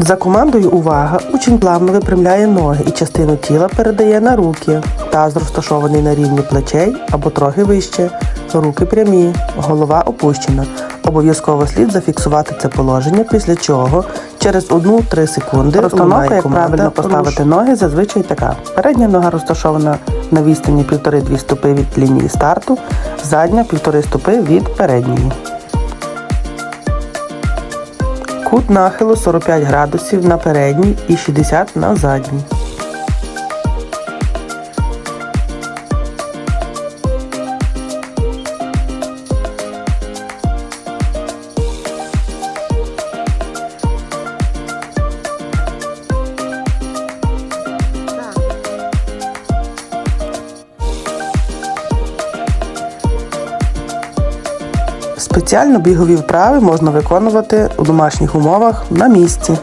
За командою увага, учень плавно випрямляє ноги і частину тіла передає на руки. Таз розташований на рівні плечей або трохи вище. Руки прямі, голова опущена. Обов'язково слід зафіксувати це положення, після чого через 1-3 секунди розстановка, як правильно поставити ноги, зазвичай така. Передня нога розташована на відстані 1,5-2 стопи від лінії старту, задня 1,5 стопи від передньої. Кут нахилу 45 градусів на передній і 60 на задній. Спеціально бігові вправи можна виконувати у домашніх умовах на місці.